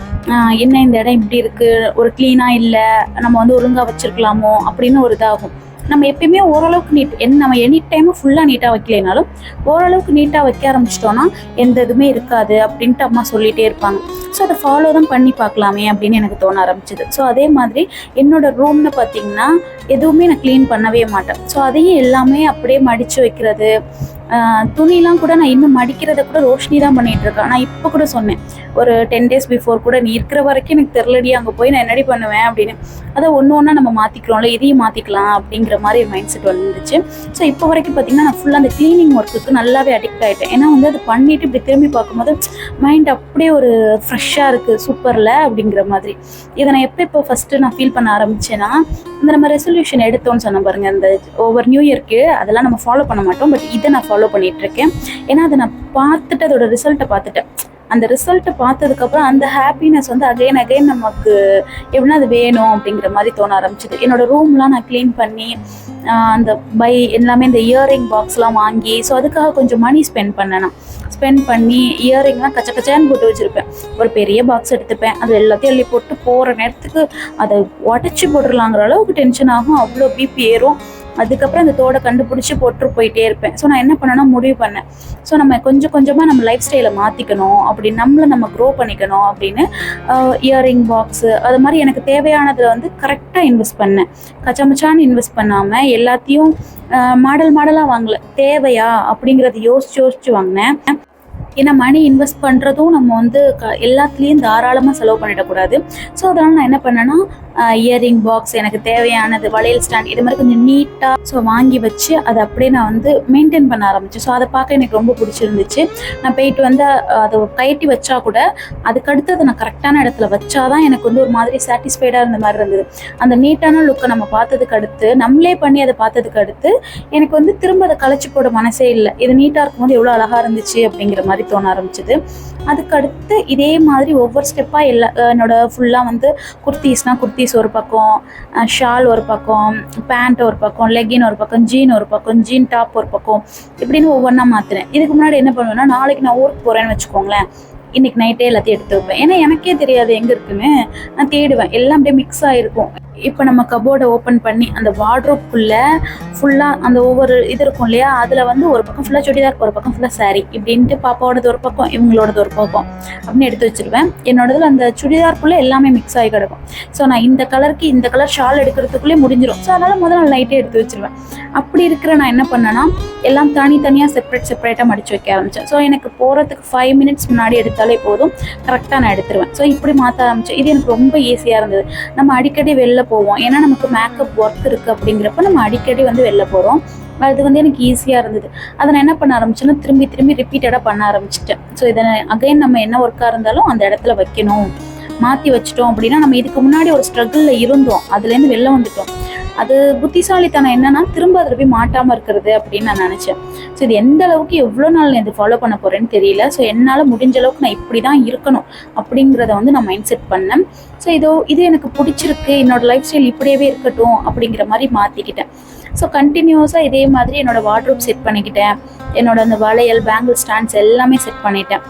என்ன இந்த இடம் இப்படி இருக்குது ஒரு க்ளீனாக இல்லை. நம்ம வந்து ஒழுங்காக வச்சுருக்கலாமோ? அப்படின்னு ஒரு இதாகும். நம்ம எப்பயுமே ஓரளவுக்கு நீட் என் நம்ம எனி டைமும் ஃபுல்லாக நீட்டாக வைக்கலைனாலும் ஓரளவுக்கு நீட்டாக வைக்க ஆரம்பிச்சிட்டோன்னா எந்த இதுவுமே இருக்காது அப்படின்ட்டு அம்மா சொல்லிகிட்டே இருப்பாங்க. ஸோ அதை ஃபாலோ தான் பண்ணி பார்க்கலாமே அப்படின்னு எனக்கு தோண ஆரம்பிச்சது. ஸோ அதே மாதிரி என்னோட ரூம்னு பார்த்தீங்கன்னா எதுவுமே நான் க்ளீன் பண்ணவே மாட்டேன். ஸோ அதையும் எல்லாமே அப்படியே மடித்து வைக்கிறது துணிலாம் கூட நான் இன்னும் மடிக்கிறத கூட ரோஷினி தான் பண்ணிட்டு இருக்கேன் நான் இப்போ கூட சொன்னேன் ஒரு டென் டேஸ் பிஃபோர் கூட நீ இருக்கிற வரைக்கும் எனக்கு தெரிலடி அங்கே போய் நான் என்னடி பண்ணுவேன் அப்படின்னு. அதை ஒன்று ஒன்றா நம்ம மாற்றிக்கிறோம்ல இதையும் மாற்றிக்கலாம் அப்படிங்கிற மாதிரி மைண்ட் செட் வந்துருச்சு. ஸோ இப்போ வரைக்கும் பார்த்தீங்கன்னா நான் ஃபுல்லாக அந்த க்ளீனிங் ஒர்க்குக்கு நல்லாவே அடிக்ட் ஆகிட்டேன் ஏன்னா வந்து அது பண்ணிட்டு இப்படி திரும்பி பார்க்கும்போது மைண்ட் அப்படியே ஒரு ஃப்ரெஷ்ஷாக இருக்குது சூப்பரில் அப்படிங்கிற மாதிரி. இதை நான் எப்போ இப்போ ஃபஸ்ட்டு நான் ஃபீல் பண்ண ஆரம்பிச்சேன்னா இந்த நம்ம ரெசல்யூஷன் எடுத்தோம்னு சொன்ன பாருங்க இந்த ஒவ்வொரு நியூ இயர்க்கு அதெல்லாம் நம்ம ஃபாலோ பண்ண மாட்டோம் பட் இதை நான் ஃபாலோ பண்ணிகிட்ருக்கேன் இருக்கேன். ஏன்னா அதை நான் பார்த்துட்டு அதோட ரிசல்ட்டை பார்த்துட்டேன். அந்த ரிசல்ட்டை பார்த்ததுக்கப்புறம் அந்த ஹாப்பினஸ் வந்து அகைன் அகைன் நமக்கு எப்படின்னா அது வேணும் அப்படிங்கிற மாதிரி தோண ஆரம்பிச்சிது. என்னோட ரூம்லாம் நான் க்ளீன் பண்ணி அந்த பை எல்லாமே இந்த இயரிங் பாக்ஸ்லாம் வாங்கி ஸோ அதுக்காக கொஞ்சம் மணி ஸ்பெண்ட் பண்ணேன். நான் ஸ்பெண்ட் பண்ணி இயரிங்லாம் கச்ச கச்சான்னு போட்டு வச்சுருப்பேன். ஒரு பெரிய பாக்ஸ் எடுத்துப்பேன். அது எல்லாத்தையும் அள்ளி போட்டு போகிற நேரத்துக்கு அதை உடச்சி போட்டுடலாங்கிற அளவுக்கு டென்ஷன் ஆகும். அவ்வளோ பிபி ஏறும். அதுக்கப்புறம் அந்த தோடை கண்டுபிடிச்சி போட்டு போயிட்டே இருப்பேன். ஸோ நான் என்ன பண்ணேன்னா முடிவு பண்ணேன். ஸோ நம்ம கொஞ்சம் கொஞ்சமாக நம்ம லைஃப் ஸ்டைலை மாற்றிக்கணும் அப்படி நம்மளை நம்ம க்ரோ பண்ணிக்கணும் அப்படின்னு இயரிங் பாக்ஸு அது மாதிரி எனக்கு தேவையானதில் வந்து கரெக்டாக இன்வெஸ்ட் பண்ணேன். கச்சமச்சான்னு இன்வெஸ்ட் பண்ணாமல் எல்லாத்தையும் மாடல் மாடலாக வாங்கல. தேவையா? அப்படிங்கிறத யோசிச்சு யோசிச்சு வாங்கினேன். ஏன்னா மணி இன்வெஸ்ட் பண்ணுறதும் நம்ம வந்து க எல்லாத்துலேயும் தாராளமாக செலவு பண்ணிடக்கூடாது. ஸோ அதனால் நான் என்ன பண்ணேன்னா இயரிங் பாக்ஸ் எனக்கு தேவையானது வளையல் ஸ்டாண்ட் இது மாதிரி கொஞ்சம் நீட்டாக ஸோ வாங்கி வச்சு அதை அப்படியே நான் வந்து மெயின்டைன் பண்ண ஆரம்பித்தேன் ஸோ அதை பார்க்க எனக்கு ரொம்ப பிடிச்சிருந்துச்சு. நான் போயிட்டு வந்து அதை கயட்டி வச்சா கூட அதுக்கடுத்து அதை நான் கரெக்டான இடத்துல வச்சா தான் எனக்கு வந்து ஒரு மாதிரி சாட்டிஸ்ஃபைடாக இருந்த மாதிரி இருந்தது. அந்த நீட்டான லுக்கை நம்ம பார்த்ததுக்கு அடுத்து நம்மளே பண்ணி அதை பார்த்ததுக்கு அடுத்து எனக்கு வந்து திரும்ப அதை களைச்சி போட மனசே இல்லை. இது நீட்டாக இருக்கும்போது எவ்வளோ அழகாக இருந்துச்சு அப்படிங்கிற மாதிரி தோண ஆரம்பிச்சது. அதுக்கடுத்து இதே மாதிரி ஒவ்வொரு ஸ்டெப்பாக எல்லா என்னோட ஃபுல்லாக வந்து குர்த்தீஸ்னால் குர்த்தீஸ் ஒரு பக்கம் ஷால் ஒரு பக்கம் பேண்ட் ஒரு பக்கம் லெகின் ஒரு பக்கம் ஜீன் ஒரு பக்கம் ஜீன் டாப் ஒரு பக்கம் இப்படின்னு ஒவ்வொன்றா மாற்றினேன் இதுக்கு முன்னாடி என்ன பண்ணுவேன்னா நாளைக்கு நான் ஊருக்கு போகிறேன்னு வச்சுக்கோங்களேன். இன்னைக்கு நைட்டே எல்லாத்தையும் எடுத்து வைப்பேன். ஏன்னா எனக்கே தெரியாது எங்கே இருக்குன்னு. நான் தேடுவேன். எல்லாம் அப்படியே மிக்ஸ் ஆகிருக்கும் இப்போ நம்ம கபோர்டை ஓப்பன் பண்ணி அந்த வார்ட்ரோப்குள்ளே ஃபுல்லாக அந்த ஒவ்வொரு இது இருக்கும் இல்லையா? அதில் வந்து ஒரு பக்கம் ஃபுல்லாக சுடிதார் ஒரு பக்கம் ஃபுல்லாக saree இப்படின்ட்டு பாப்பாவோடது ஒரு பக்கம் இவங்களோடது ஒரு பக்கம் அப்படின்னு எடுத்து வச்சிருவேன். என்னோடதுல அந்த சுடிதார்க்குள்ளே எல்லாமே மிக்ஸ் ஆகி கிடக்கும். ஸோ நான் இந்த கலருக்கு இந்த கலர் ஷால் எடுக்கிறதுக்குள்ளே முடிஞ்சிடும் ஸோ அதனால் முதல்ல நான் நைட்டே எடுத்து வச்சிருவேன். அப்படி இருக்கிற நான் என்ன பண்ணேன்னா எல்லாம் தனித்தனியாக செப்பரேட் செப்பரேட்டாக மடிச்சு வைக்க ஆரம்பித்தேன் ஸோ எனக்கு போகிறதுக்கு ஃபைவ் மினிட்ஸ் முன்னாடி எடுத்தாலே போதும். கரெக்டாக நான் எடுத்துருவேன். ஸோ இப்படி மாற்ற ஆரம்பித்தேன் இது எனக்கு ரொம்ப ஈஸியாக இருந்தது. நம்ம அடிக்கடி வெளில போவோம். ஏன்னா நமக்கு மேக்கப் ஒர்க் இருக்குது அப்படிங்கிறப்ப நம்ம அடிக்கடி வந்து வெளில போகிறோம் அது வந்து எனக்கு ஈஸியாக இருந்தது. அதை நான் என்ன பண்ண ஆரம்பிச்சேன்னா திரும்பி திரும்பி ரிப்பீட்டடாக பண்ண ஆரம்பிச்சிட்டேன். ஸோ இதை அகைன் நம்ம என்ன ஒர்க்காக இருந்தாலும் அந்த இடத்துல வைக்கணும். மாற்றி வச்சிட்டோம் அப்படின்னா நம்ம இதுக்கு முன்னாடி ஒரு ஸ்ட்ரகிளில் இருந்தோம். அதுலேருந்து வெளில வந்துட்டோம். அது புத்திசாலித்தனம் என்னன்னா திரும்ப அதில் போய் மாட்டாமல் இருக்கிறது அப்படின்னு நான் நினச்சேன். ஸோ இது எந்த அளவுக்கு எவ்வளோ நாள் நான் இது ஃபாலோ பண்ண போகிறேன்னு தெரியல. ஸோ என்னால் முடிஞ்ச அளவுக்கு நான் இப்படி தான் இருக்கணும் அப்படிங்கிறத வந்து நான் மைண்ட் செட் பண்ணேன். ஸோ இதோ இது எனக்கு பிடிச்சிருக்கு. என்னோட லைஃப் ஸ்டைல் இப்படியே இருக்கட்டும் அப்படிங்கிற மாதிரி மாற்றிக்கிட்டேன் ஸோ கண்டினியூஸாக இதே மாதிரி என்னோட வாட்ரூப் செட் பண்ணிக்கிட்டேன். என்னோட அந்த வளையல் பேங்கிள் ஸ்டாண்ட்ஸ் எல்லாமே செட் பண்ணிட்டேன்.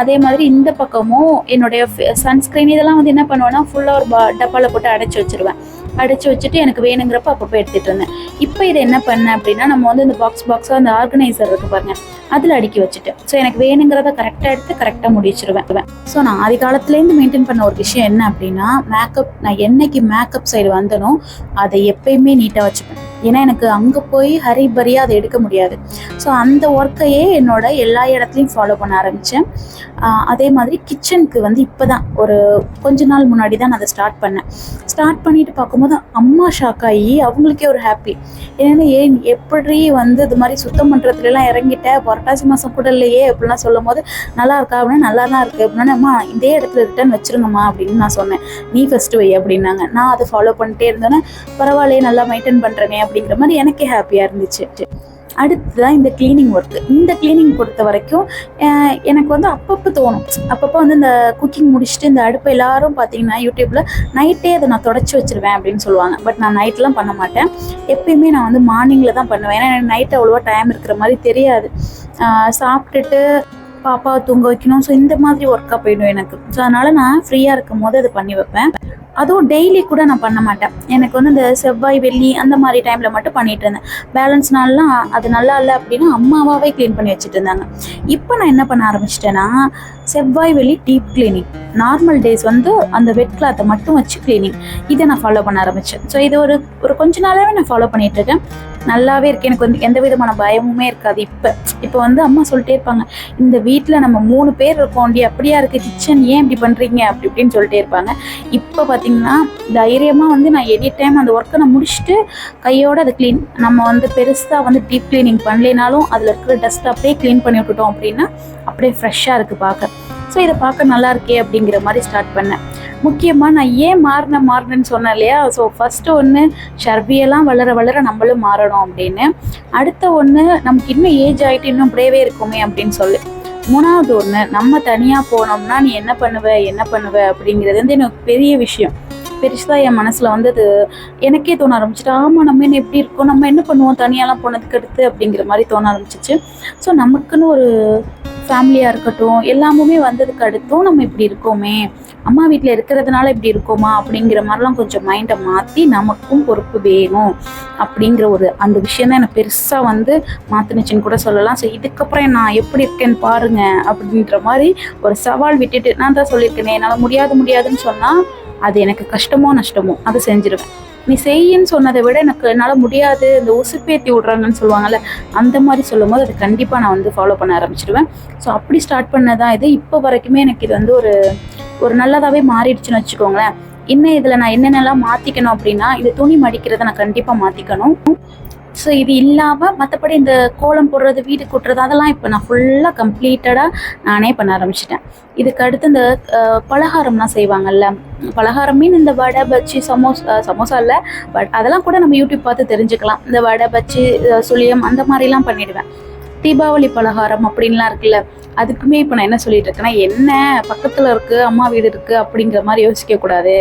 அதே மாதிரி இந்த பக்கமும் என்னுடைய சன்ஸ்க்ரீன் இதெல்லாம் வந்து என்ன பண்ணுவேன்னா ஃபுல்லாக ஒரு பா டப்பாவில் போட்டு அடைச்சி வச்சிருவேன். அடைச்சி வச்சுட்டு எனக்கு வேணுங்கிறப்ப அப்பப்போ எடுத்துகிட்டு இருந்தேன். இப்போ இதை என்ன பண்ணேன் அப்படின்னா நம்ம வந்து இந்த பாக்ஸ் பாக்ஸாக அந்த ஆர்கனைசர் இருக்கு பாருங்க அதில் அடுக்கி வச்சுட்டேன். ஸோ எனக்கு வேணுங்கிறத கரெக்டாக எடுத்து கரெக்டாக முடிச்சிருவேன் ஸோ நான் ஆதி காலத்துலேருந்து மெயின்டைன் பண்ண ஒரு விஷயம் என்ன அப்படின்னா மேக்கப் நான் என்னைக்கு மேக்கப் சைடு வந்தனோ அதை எப்பயுமே நீட்டாக வச்சுப்பேன். ஏன்னா எனக்கு அங்கே போய் ஹரிபரியாக அதை எடுக்க முடியாது. ஸோ அந்த ஒர்க்கையே என்னோட எல்லா இடத்துலையும் ஃபாலோ பண்ண ஆரம்பித்தேன் அதே மாதிரி கிச்சனுக்கு வந்து இப்போ தான் ஒரு கொஞ்ச நாள் முன்னாடி தான் நான் அதை ஸ்டார்ட் பண்ணேன். ஸ்டார்ட் பண்ணிட்டு பார்க்கும்போது அம்மா ஷாக் ஆகி அவங்களுக்கே ஒரு ஹாப்பி ஏன்னா ஏன் எப்படி வந்து இது மாதிரி சுத்தம் பண்ணுறதுலாம் இறங்கிட்டேன் புரட்டாசி மாதம் கூட இல்லையே? அப்படிலாம் சொல்லும் போது நல்லா இருக்கா? அப்படின்னா நல்லா தான் இருக்குது அப்படின்னா அம்மா இதே இடத்துல ரிட்டர்ன் வச்சுருங்கம்மா அப்படின்னு நான் சொன்னேன். நீ ஃபஸ்ட்டு வை அப்படின்னாங்க. நான் அதை ஃபாலோ பண்ணிட்டே இருந்தேன்னா பரவாயில்லையே நல்லா மெயின்டைன் பண்ணுறேனே அப்படிங்கிற மாதிரி எனக்கே ஹாப்பியாக இருந்துச்சு. அடுத்ததான் இந்த க்ளீனிங் ஒர்க்கு இந்த க்ளீனிங் பொறுத்த வரைக்கும் எனக்கு வந்து அப்பப்போ தோணும். அப்பப்போ வந்து இந்த குக்கிங் முடிச்சுட்டு இந்த அடுப்பை எல்லாரும் பார்த்தீங்கன்னா யூடியூப்பில் நைட்டே அதை நான் தொடச்சி வச்சிருவேன் அப்படின்னு சொல்லுவாங்க. பட் நான் நைட்லாம் பண்ண மாட்டேன். எப்பயுமே நான் வந்து மார்னிங்கில் தான் பண்ணுவேன். ஏன்னா எனக்கு நைட் அவ்வளோவா டைம் இருக்கிற மாதிரி தெரியாது. சாப்பிட்டுட்டு பாப்பாவை தூங்க வைக்கணும். ஸோ இந்த மாதிரி ஒர்க்காக போயிடும் எனக்கு. ஸோ அதனால் நான் ஃப்ரீயாக இருக்கும் போது அதை பண்ணி வைப்பேன். அதுவும் டெய்லி கூட நான் பண்ண மாட்டேன். எனக்கு வந்து இந்த செவ்வாய் வெள்ளி அந்த மாதிரி டைமில் மட்டும் பண்ணிட்டு இருந்தேன். பேலன்ஸ் நாள்லாம் அது நல்லா இல்லை அப்படின்னா அம்மாவாகவே க்ளீன் பண்ணி வச்சுட்டு இருந்தாங்க. இப்போ நான் என்ன பண்ண ஆரம்பிச்சிட்டேன்னா செவ்வாய் வெளி டீப் கிளீனிங் நார்மல் டேஸ் வந்து அந்த வெட் கிளாத்தை மட்டும் வச்சு க்ளீனிங் இதை நான் ஃபாலோ பண்ண ஆரம்பித்தேன் ஸோ இது ஒரு ஒரு கொஞ்ச நாளாகவே நான் ஃபாலோ பண்ணிட்டு இருக்கேன். நல்லாவே இருக்கு. எனக்கு வந்து எந்த விதமான பயமுமே இருக்காது இப்போ. இப்போ வந்து அம்மா சொல்லிட்டே இருப்பாங்க இந்த வீட்டில் நம்ம மூணு பேர் இருக்கோண்டி அப்படியா இருக்குது கிச்சன் ஏன் இப்படி பண்ணுறீங்க அப்படி இப்படின்னு சொல்லிட்டே இருப்பாங்க. இப்போ பார்த்தீங்கன்னா தைரியமாக வந்து நான் எனி டைம் அந்த ஒர்க்கை நான் முடிச்சுட்டு கையோடு அதை க்ளீன் நம்ம வந்து பெருசாக வந்து டீப் க்ளீனிங் பண்ணலைனாலும் அதில் இருக்கிற டஸ்ட் அப்படியே க்ளீன் பண்ணி விட்டுட்டோம் அப்படின்னா அப்படியே ஃப்ரெஷ்ஷாக இருக்குது பார்க்க ஸோ இதை பார்க்க நல்லா இருக்கே அப்படிங்கிற மாதிரி ஸ்டார்ட் பண்ணேன். முக்கியமாக நான் ஏன் மாறின மாறினேன்னு சொன்னேன் இல்லையா? ஸோ ஃபஸ்ட்டு ஒன்று ஷர்வியெல்லாம் வளர வளர நம்மளும் மாறணும் அப்படின்னு. அடுத்த ஒன்று நமக்கு இன்னும் ஏஜ் ஆகிட்டு இன்னும் அப்படியே இருக்குமே அப்படின்னு சொல்லி. மூணாவது ஒன்று நம்ம தனியாக போனோம்னா நீ என்ன பண்ணுவ என்ன பண்ணுவ அப்படிங்கிறது வந்து எனக்கு பெரிய விஷயம். பெருசாக என் மனசில் வந்து அது எனக்கே தோண ஆரம்பிச்சிட்டு ஆமாம் நம்ம என்ன எப்படி இருக்கோம்? நம்ம என்ன பண்ணுவோம்? தனியாலாம் போனதுக்கு அடுத்து? அப்படிங்கிற மாதிரி தோண ஆரம்பிச்சிச்சு. ஸோ நமக்குன்னு ஒரு ஃபேமிலியாக இருக்கட்டும் எல்லாமுமே வந்ததுக்கு அடுத்தும் நம்ம இப்படி இருக்கோமே. அம்மா வீட்டில் இருக்கிறதுனால இப்படி இருக்கோமா அப்படிங்கிற மாதிரிலாம் கொஞ்சம் மைண்டை மாற்றி நமக்கும் பொறுப்பு வேணும் அப்படிங்கிற ஒரு அந்த விஷயம் தான் எனக்கு பெருசாக வந்து மாற்றுனுச்சின்னு கூட சொல்லலாம். ஸோ இதுக்கப்புறம் நான் எப்படி இருக்கேன்னு பாருங்க அப்படின்ற மாதிரி ஒரு சவால் விட்டுட்டு நான் தான் சொல்லியிருக்கேனே என்னால் முடியாது முடியாதுன்னு சொன்னால் அது எனக்கு கஷ்டமோ நஷ்டமோ அதை செஞ்சிருவேன். நீ செய்யின்னு சொன்னதை விட எனக்கு என்னால் முடியாது இந்த உசுப்பேத்தி விட்றாங்கன்னு சொல்லுவாங்கல்ல அந்த மாதிரி சொல்லும்போது அது கண்டிப்பாக நான் வந்து ஃபாலோ பண்ண ஆரம்பிச்சிடுவேன் ஸோ அப்படி ஸ்டார்ட் பண்ணதான் இது. இப்போ வரைக்குமே எனக்கு இது வந்து ஒரு ஒரு நல்லதாகவே மாறிடுச்சுன்னு வச்சுக்கோங்களேன். இன்னும் இதில் நான் என்னென்னலாம் மாற்றிக்கணும் அப்படின்னா இந்த துணி மடிக்கிறத நான் கண்டிப்பாக மாற்றிக்கணும் ஸோ இது இல்லாமல் மற்றபடி இந்த கோலம் போடுறது வீடு கூட்டுறது அதெல்லாம் இப்போ நான் ஃபுல்லாக கம்ப்ளீட்டடாக நானே பண்ண ஆரம்பிச்சிட்டேன். இதுக்கு அடுத்து இந்த பலகாரம்லாம் செய்வாங்கல்ல. பலகாரம் மீன் இந்த வடை பஜ்ஜி சமோசா சமோசா இல்லை பட் அதெல்லாம் கூட நம்ம யூடியூப் பார்த்து தெரிஞ்சுக்கலாம். இந்த வடை பஜ்ஜி சுழியம் அந்த மாதிரிலாம் பண்ணிடுவேன். தீபாவளி பலகாரம் அப்படின்லாம் இருக்குல்ல அதுக்குமே இப்போ நான் என்ன சொல்லிட்டு இருக்கேன்னா என்ன பக்கத்தில் இருக்குது அம்மா வீடு இருக்குது அப்படிங்கிற மாதிரி யோசிக்கக்கூடாது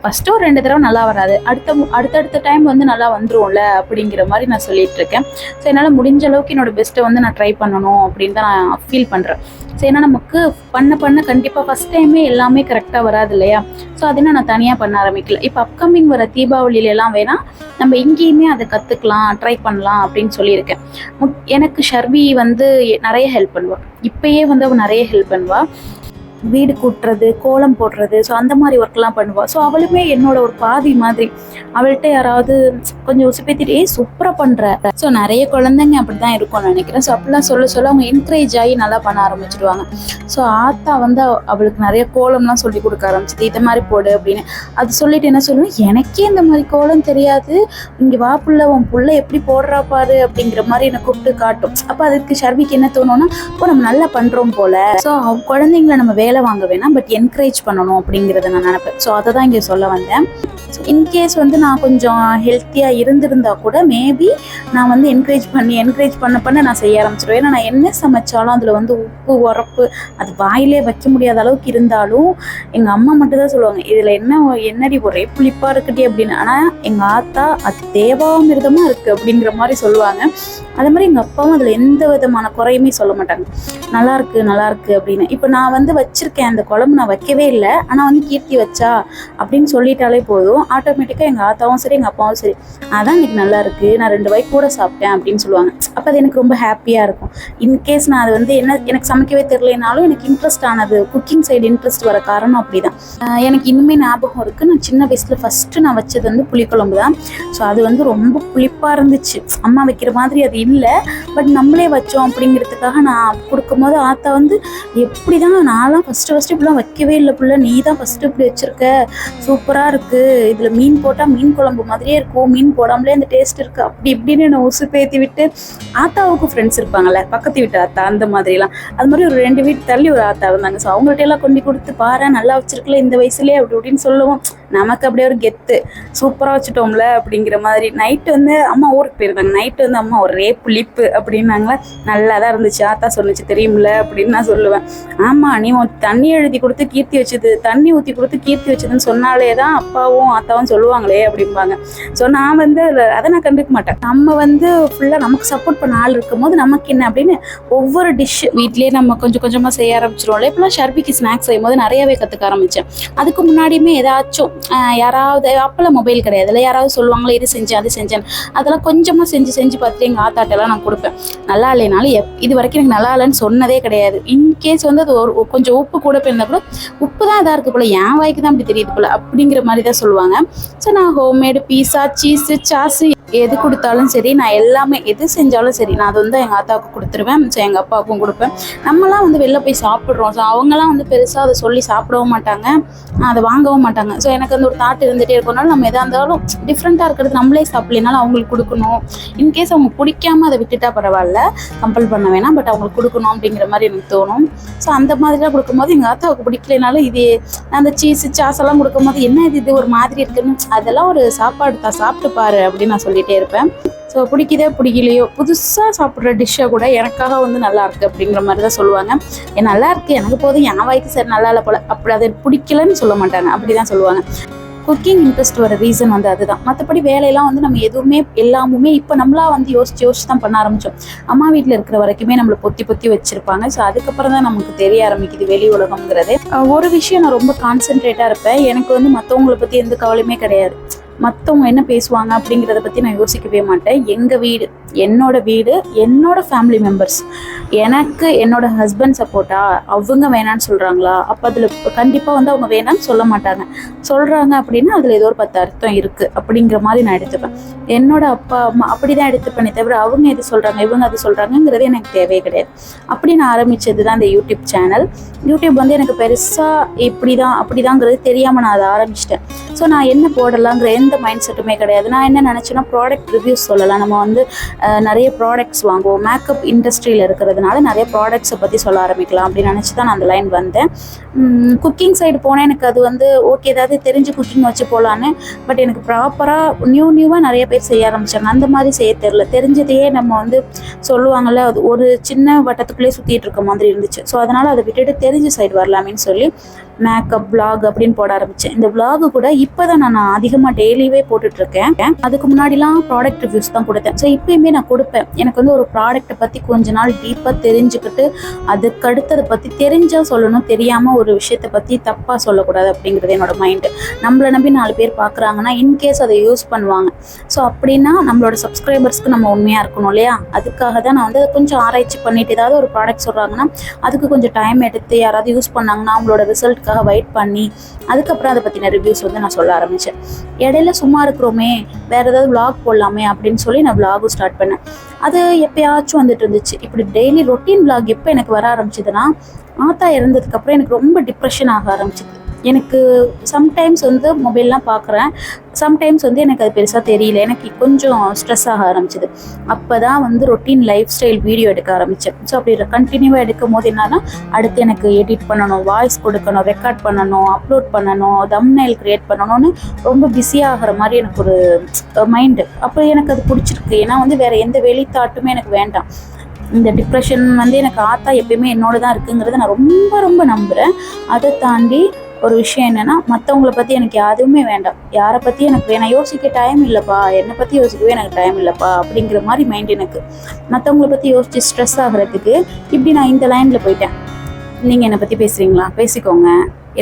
ஃபஸ்ட்டு ஒரு ரெண்டு தடவை நல்லா வராது. அடுத்த அடுத்தடுத்த டைம் வந்து நல்லா வந்துரும்ல அப்படிங்கிற மாதிரி நான் சொல்லிட்டு இருக்கேன். ஸோ என்னால் முடிஞ்ச அளவுக்கு என்னோட பெஸ்ட்டை வந்து நான் ட்ரை பண்ணணும் அப்படின்னு தான் நான் ஃபீல் பண்ணுறேன் ஏன்னா நமக்கு பண்ண பண்ண கண்டிப்பாக ஃபஸ்ட் டைமே எல்லாமே கரெக்டாக வராது இல்லையா? ஸோ அதனால் நான் தனியாக பண்ண ஆரம்பிக்கல. இப்போ அப்கமிங் வர தீபாவளியில எல்லாம் வேணால் நம்ம எங்கேயுமே அதை கற்றுக்கலாம் ட்ரை பண்ணலாம் அப்படின்னு சொல்லியிருக்கேன். எனக்கு ஷர்வி வந்து நிறைய ஹெல்ப் பண்ணுவாள் இப்பயே வந்து அவள் நிறைய ஹெல்ப் பண்ணுவாள் வீடு கூட்டுறது கோலம் போடுறது ஸோ அந்த மாதிரி ஒர்க்லாம் பண்ணுவாள் ஸோ அவளுமே என்னோட ஒரு பாதி மாதிரி. அவள்கிட்ட யாராவது கொஞ்சம் உசுப்பேத்திட்டு ஏ சூப்பராக பண்ணுற ஸோ நிறைய குழந்தைங்க அப்படி தான் இருக்கும்னு நினைக்கிறேன். ஸோ அப்படிலாம் சொல்ல சொல்ல அவங்க என்கரேஜ் ஆகி நல்லா பண்ண ஆரம்பிச்சிடுவாங்க ஸோ ஆத்தா வந்து அவளுக்கு நிறைய கோலம்லாம் சொல்லி கொடுக்க ஆரம்பிச்சது. இதை மாதிரி போடு அப்படின்னு. அது சொல்லிட்டு என்ன சொல்லுவேன் எனக்கே இந்த மாதிரி கோலம் தெரியாது. இங்கே வா புள்ள உன் புள்ள எப்படி போடுறா பாரு அப்படிங்கிற மாதிரி என்னை கூப்பிட்டு காட்டும். அப்போ அதுக்கு ஷர்விக்கு என்ன தோணும்னா இப்போ நம்ம நல்லா பண்ணுறோம் போல. ஸோ குழந்தைங்கள நம்ம வேலை வாங்க வேணாம் பட் என்கரேஜ் பண்ணணும் அப்படிங்கிறத நான் நினைப்பேன். ஸோ அதை தான் இங்கே சொல்ல வந்தேன். ஸோ இன்கேஸ் வந்து நான் கொஞ்சம் ஹெல்த்தியாக இருந்திருந்தா கூட மேபி நான் வந்து என்கரேஜ் பண்ணி என்கரேஜ் பண்ண பண்ண நான் செய்ய ஆரம்பிச்சிடுவேன் ஏன்னா நான் என்ன சமைச்சாலும் அதில் வந்து உப்பு உரப்பு அது வாயிலே வைக்க முடியாத அளவுக்கு இருந்தாலும் எங்கள் அம்மா மட்டும் தான் சொல்லுவாங்க இதில் என்ன என்னடி ஒரே புளிப்பாக இருக்குடி அப்படின்னு. ஆனால் எங்கள் ஆத்தா அது தேவாமிர்தமாக இருக்குது அப்படிங்கிற மாதிரி சொல்லுவாங்க. அதே மாதிரி எங்கள் அப்பாவும் அதில் எந்த விதமான குறையுமே சொல்ல மாட்டாங்க. நல்லாயிருக்கு நல்லாயிருக்கு அப்படின்னு. இப்போ நான் வந்து வச்சு வச்சிருக்கேன். அந்த குழம்பு நான் வைக்கவே இல்லை. ஆனால் வந்து கீர்த்தி வச்சா அப்படின்னு சொல்லிட்டாலே போதும். ஆட்டோமேட்டிக்காக எங்கள் ஆத்தாவும் சரி எங்கள் அப்பாவும் சரி. அதான் இன்னைக்கு நல்லா இருக்கு. நான் ரெண்டு வாய் கூட சாப்பிட்டேன் அப்படின்னு சொல்லுவாங்க. அப்போ அது எனக்கு ரொம்ப ஹாப்பியாக இருக்கும். இன்கேஸ் நான் அது வந்து என்ன எனக்கு சமைக்கவே தெரியலனாலும் எனக்கு இன்ட்ரெஸ்ட் ஆனது குக்கிங் சைடு இன்ட்ரெஸ்ட் வர காரணம் அப்படிதான். தான் எனக்கு இன்னுமே ஞாபகம் இருக்குது நான் சின்ன வயசில் ஃபஸ்ட்டு நான் வச்சது வந்து புளிக்குழம்பு தான். ஸோ அது வந்து ரொம்ப புளிப்பாக இருந்துச்சு. அம்மா வைக்கிற மாதிரி அது இல்லை. பட் நம்மளே வச்சோம் அப்படிங்கிறதுக்காக நான் கொடுக்கும்போது ஆத்தா வந்து எப்படி தான் நான்லாம் ஃபஸ்ட்டு ஃபஸ்ட்டு இப்படிலாம் வைக்கவே இல்லை புள்ள. நீ தான் ஃபஸ்ட்டு இப்படி வச்சுருக்க. சூப்பராக இருக்குது இதில் மீன் போட்டால் மீன் குழம்பு மாதிரியே இருக்கும். மீன் போடாமலே அந்த டேஸ்ட் இருக்குது அப்படி இப்படின்னு என்னை உசு பேத்தி விட்டு ஆத்தாவுக்கும் ஃப்ரெண்ட்ஸ் இருப்பாங்கல்ல பக்கத்து வீட்டு ஆத்தா அந்த மாதிரிலாம். அது மாதிரி ஒரு ரெண்டு வீட்டு தள்ளி ஒரு ஆத்தா இருந்தாங்க. ஸோ அவங்கள்ட்ட எல்லாம் கொண்டு கொடுத்து பாரு நல்லா வச்சிருக்கல இந்த வயசுலேயே அப்படி இப்படின்னு சொல்லுவோம். நமக்கு அப்படியே ஒரு கெத்து. சூப்பராக வச்சுட்டோம்ல அப்படிங்கிற மாதிரி. நைட்டு வந்து அம்மா ஊருக்கு போயிருந்தாங்க நைட்டு வந்து அம்மா ஒரே புளிப்பு அப்படின்னாங்களா? நல்லா தான் இருந்துச்சு. ஆத்தா சொன்னிச்சு தெரியும்ல? அப்படின்னு நான் சொல்லுவேன். ஆமாம் நீ தண்ணி எழுதி கொடுத்து கீர்த்தி வச்சது தண்ணி ஊற்றி கொடுத்து கீர்த்தி வச்சதுன்னு சொன்னாலே தான் அப்பாவும் ஆத்தாவும் சொல்லுவாங்களே அப்படிம்பாங்க. ஸோ நான் வந்து அதை நான் கண்டுக்க மாட்டேன். நம்ம வந்து ஃபுல்லாக நமக்கு சப்போர்ட் பண்ண ஆள் இருக்கும் போது நமக்கு என்ன அப்படின்னு ஒவ்வொரு டிஷ் வீட்லேயே நம்ம கொஞ்சம் கொஞ்சமாக செய்ய ஆரம்பிச்சிருவோம்ல இப்போலாம் ஷர்பிக்கு ஸ்நாக்ஸ் செய்யும்போது நிறையவே கற்றுக்க ஆரம்பித்தேன் அதுக்கு முன்னாடியுமே ஏதாச்சும் யாராவது அப்போல்லாம் மொபைல் கிடையாதுல்ல யாராவது சொல்லுவாங்களே இது செஞ்சேன் அது செஞ்சேன். அதெல்லாம் கொஞ்சமாக செஞ்சு செஞ்சு பார்த்துட்டு எங்கள் ஆத்தாட்டெல்லாம் நான் கொடுப்பேன். நல்லா இல்லைனாலும் எப் இது வரைக்கும் எனக்கு நல்லா இல்லைன்னு சொன்னதே கிடையாது. இன்கேஸ் வந்து அது ஒரு கொஞ்சம் உப்பு கூட போயிருந்தா கூட உப்பு தான் இதாக இருக்குது போல என் வாய்க்கு தான் அப்படி தெரியுது போல அப்படிங்கிற மாதிரி தான் சொல்லுவாங்க. ஸோ நான் ஹோம்மேடு பீஸா சீஸு சாஸு எது கொடுத்தாலும் சரி நான் எல்லாமே எது செஞ்சாலும் சரி நான் அது வந்து எங்கள் ஆத்தாவுக்கு கொடுத்துருவேன். ஸோ எங்கள் அப்பாவுக்கும் கொடுப்பேன். நம்மலாம் வந்து வெளில போய் சாப்பிட்றோம். ஸோ அவங்களாம் வந்து பெருசாக அதை சொல்லி சாப்பிடவும் மாட்டாங்க. அதை வாங்கவும் மாட்டாங்க. ஸோ எனக்கு அந்த ஒரு தாட் இருந்துகிட்டே இருக்கனால நம்ம எதாக இருந்தாலும் டிஃப்ரெண்ட்டாக இருக்கிறது நம்மளே சாப்பிட்லனாலும் அவங்களுக்கு கொடுக்கணும். இன்கேஸ் அவங்க பிடிக்காம அதை விட்டுட்டா பரவாயில்ல. கம்பல் பண்ண வேணாம். பட் அவங்களுக்கு கொடுக்கணும் அப்படிங்கிற மாதிரி எனக்கு தோணும். ஸோ அந்த மாதிரிலாம் கொடுக்கும்போது எங்கள் ஆத்தாவுக்கு பிடிக்கலனாலும் இது அந்த சீஸ் சாஸ் எல்லாம் கொடுக்கும்போது என்ன இது இது ஒரு மாதிரி இருக்குன்னு அதெல்லாம் ஒரு சாப்பாடு தான். சாப்பிட்டு பாரு அப்படின்னு நான் சொல்லிகிட்டே இருப்பேன். ஸோ பிடிக்குதோ பிடிக்கலையோ? புதுசாக சாப்பிட்ற டிஷ்ஷை கூட எனக்காக வந்து நல்லா இருக்கு அப்படிங்கிற மாதிரி தான் சொல்லுவாங்க. "ஏ, நல்லா இருக்கு. எனக்கு போதும். என் வாய்க்கு சரி நல்லா இல்லை போல. அப்படி அதை பிடிக்கலன்னு சொல்ல மாட்டாங்க. அப்படி தான் சொல்லுவாங்க. குக்கிங் இன்ட்ரெஸ்ட் வர ரீசன் வந்து அதுதான். மற்றபடி வேலையெல்லாம் வந்து நம்ம எதுவுமே எல்லாமுமே இப்போ நம்மளா வந்து யோசிச்சு யோசிச்சு தான் பண்ண ஆரம்பித்தோம் அம்மா வீட்டில் இருக்கிற வரைக்குமே நம்மளை பொத்தி பொத்தி வச்சிருப்பாங்க. ஸோ அதுக்கப்புறம் தான் நமக்கு தெரிய ஆரம்பிக்குது வெளி உலகம்ங்கிறது. ஒரு விஷயம் நான் ரொம்ப கான்சென்ட்ரேட்டாக இருப்பேன். எனக்கு வந்து மற்றவங்களை பற்றி எந்த கவலையுமே கிடையாது. மற்றவங்க என்ன பேசுவாங்க அப்படிங்கிறத பற்றி நான் யோசிக்கவே மாட்டேன். எங்கள் வீடு என்னோட வீடு என்னோட ஃபேமிலி மெம்பர்ஸ் எனக்கு என்னோட ஹஸ்பண்ட் சப்போர்ட்டா அவங்க வேணான்னு சொல்கிறாங்களா அப்போ அதில் கண்டிப்பாக வந்து அவங்க வேணான்னு சொல்ல மாட்டாங்க. சொல்கிறாங்க அப்படின்னா அதில் ஏதோ ஒரு பத்து அர்த்தம் இருக்குது அப்படிங்கிற மாதிரி நான் எடுத்துப்பேன். என்னோட அப்பா அம்மா அப்படி தான் எடுத்துப்பேனே தவிர அவங்க எது சொல்கிறாங்க இவங்க அது சொல்கிறாங்கங்கிறது எனக்கு தேவையே கிடையாது. அப்படி நான் ஆரம்பித்தது தான் இந்த யூடியூப் சேனல் யூடியூப் வந்து எனக்கு பெருசாக இப்படி தான் அப்படி தாங்கிறது தெரியாமல் நான் அதை ஆரம்பிச்சிட்டேன். ஸோ நான் என்ன போடலாங்கிற எந்த மைண்ட் செட்டுமே கிடையாது. நான் என்ன நினச்சேன்னா ப்ராடக்ட் ரிவ்யூஸ் சொல்லலாம். நம்ம வந்து நிறைய ப்ராடக்ட்ஸ் வாங்குவோம். மேக்கப் இண்டஸ்ட்ரியில் இருக்கிறதுனால நிறைய ப்ராடக்ட்ஸை பற்றி சொல்ல ஆரம்பிக்கலாம் அப்படின்னு நினச்சி தான் நான் அந்த லைன் வந்தேன். குக்கிங் சைடு போனால் எனக்கு அது வந்து ஓகே ஏதாவது தெரிஞ்சு குக்கிங் வச்சு போகலான்னு பட் எனக்கு ப்ராப்பராக நியூ நியூவாக நிறைய பேர் செய்ய ஆரம்பித்தாங்க அந்த மாதிரி செய்ய தெரில தெரிஞ்சதையே நம்ம வந்து சொல்லுவாங்கள்ல அது ஒரு சின்ன வட்டத்துக்குள்ளேயே சுற்றிட்டு இருக்க மாதிரி இருந்துச்சு. ஸோ அதனால் அதை விட்டுட்டு தெரிஞ்ச சைடு வரலாமேன்னு சொல்லி மேக்கப் பிளாக் அப்படின்னு போட ஆரம்பித்தேன் இந்த பிளாகு கூட இப்போ தான் நான் அதிகமாக டெய்லி டெய்லியே போட்டுட்ருக்கேன். அதுக்கு முன்னாடிலாம் ப்ராடக்ட் ரிவ்யூஸ் தான் கொடுத்தேன். ஸோ இப்பயுமே நான் கொடுப்பேன். எனக்கு வந்து ஒரு ப்ராடக்ட்டை பற்றி கொஞ்ச நாள் டீப்பாக தெரிஞ்சுக்கிட்டு அதுக்கு அடுத்ததை பற்றி தெரிஞ்சால் சொல்லணும் தெரியாமல் ஒரு விஷயத்தை பற்றி தப்பாக சொல்லக்கூடாது அப்படிங்கிறது என்னோட மைண்டு நம்மளை நம்பி நாலு பேர் பார்க்குறாங்கன்னா இன்கேஸ் அதை யூஸ் பண்ணுவாங்க. ஸோ அப்படின்னா நம்மளோட சப்ஸ்கிரைபர்ஸ்க்கு நம்ம உண்மையாக இருக்கணும் இல்லையா? அதுக்காக தான் நான் வந்து அதை கொஞ்சம் ஆராய்ச்சி பண்ணிட்டு ஏதாவது ஒரு ப்ராடக்ட் சொல்கிறாங்கன்னா அதுக்கு கொஞ்சம் டைம் எடுத்து யாராவது யூஸ் பண்ணாங்கன்னா அவங்களோட ரிசல்ட்டுக்காக வெயிட் பண்ணி அதுக்கப்புறம் அதை பற்றின ரிவ்யூஸ் வந்து நான் சொல்ல ஆரம்பித்தேன் இடையில சும்மா இருக்கிறோமே வேறு ஏதாவது விளாக் போடலாமே அப்படின்னு சொல்லி நான் விளாகும் ஸ்டார்ட் பண்ணேன். அது எப்பயாச்சும் வந்துட்டு இருந்துச்சு. இப்படி டெய்லி ரொட்டீன் விளாக் எப்போ எனக்கு வர ஆரம்பிச்சதுன்னா ஆத்தா இறந்ததுக்கப்புறம் எனக்கு ரொம்ப டிப்ரெஷன் ஆக ஆரம்பிச்சது. எனக்கு சம்டைம்ஸ் வந்து மொபைல்லாம் பார்க்குறேன் சம்டைம்ஸ் வந்து எனக்கு அது பெருசாக தெரியல. எனக்கு கொஞ்சம் ஸ்ட்ரெஸ் ஆக ஆரம்பிச்சது. அப்போ தான் வந்து ரொட்டீன் லைஃப் ஸ்டைல் வீடியோ எடுக்க ஆரம்பித்தேன் ஸோ அப்படி கண்டினியூவாக எடுக்கும் போது என்னன்னா அடுத்து எனக்கு எடிட் பண்ணணும் வாய்ஸ் கொடுக்கணும் ரெக்கார்ட் பண்ணணும் அப்லோட் பண்ணணும் தம்னைல் க்ரியேட் பண்ணணும்னு ரொம்ப பிஸியாகிற மாதிரி எனக்கு ஒரு மைண்டு அப்போ எனக்கு அது பிடிச்சிருக்கு. ஏன்னா வந்து வேறு எந்த வெளித்தாட்டுமே எனக்கு வேண்டாம். இந்த டிப்ரெஷன் வந்து எனக்கு ஆத்தா எப்பயுமே என்னோட தான் இருக்குங்கிறத நான் ரொம்ப ரொம்ப நம்புகிறேன் அதை தாண்டி ஒரு விஷயம் என்னென்னா மற்றவங்கள பற்றி எனக்கு யாருமே வேண்டாம். யாரை பற்றி எனக்கு வேணாம் யோசிக்க டைம் இல்லைப்பா. என்னை பற்றி யோசிக்கவே எனக்கு டைம் இல்லைப்பா. அப்படிங்கிற மாதிரி மைண்ட் எனக்கு. மற்றவங்கள பற்றி யோசிச்சு ஸ்ட்ரெஸ் ஆகிறதுக்கு இப்படி நான் இந்த லைனில் போயிட்டேன். நீங்கள் என்னை பற்றி பேசுகிறீங்களா பேசிக்கோங்க.